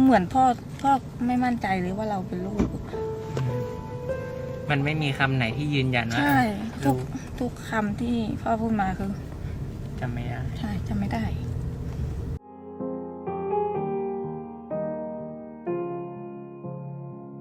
เหมือนพ่อพ่อไม่มั่นใจเลยว่าเราเป็นลูก มันไม่มีคำไหนที่ยืนยันว่าใช่ ทุลูกกทุกคำที่พ่อพูดมาคือ จำไม่ได้ ใช่จำไม่ได้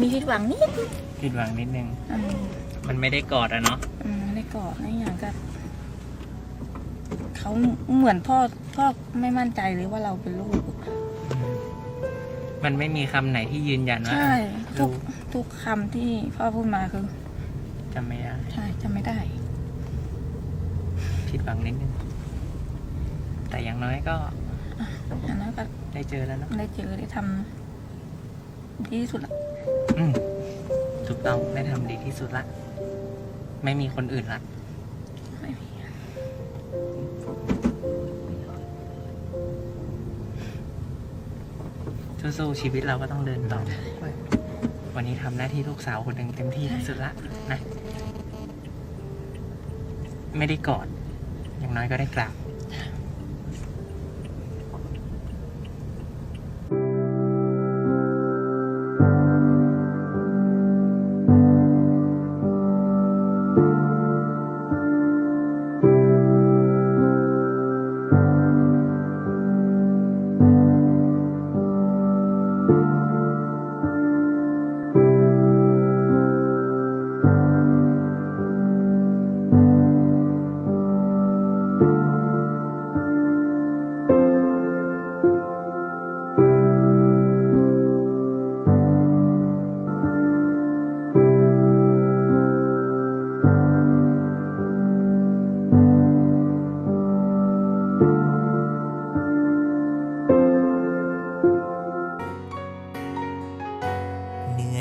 มีผิดหวังนิดผิดหวังนิดนึง อืมมันไม่ได้กอดอะเนาะ อืมในเกาะในอย่างก็เขาเหมือนพ่อพ่อไม่มั่นใจเลยว่าเราเป็นลูก มันไม่มีคำไหนที่ยืนยันว่าใช่ทุลูกกทุกคำที่พ่อพูดมาคือ จำไม่ได้ใช่จำไม่ได้ ผิดหวังนิดนึง แต่อย่างน้อยก็อันนั้นก็ได้เจอแล้วเนาะได้เจอได้ทำดีที่สุดละอืมถูกต้องได้ทำดีที่สุดละ ไม่มีคนอื่นละ ไม่มี สู้ๆชีวิตเราก็ต้องเดินต่อ วันนี้ทำหน้าที่ลูกสาวคนหนึ่งเต็มที่ที่สุดละนะ ไม่ได้กอด อย่างน้อยก็ได้กราบ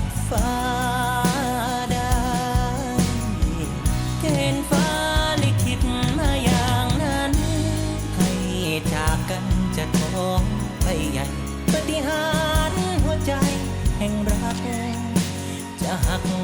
ดฟ้าได้เกณฑ์ฟ้าลิขิตมาอย่างนั้น ให้จากกันจะท้องไปใหญ่ปฏิหารหัวใจแห่งรักจะหัก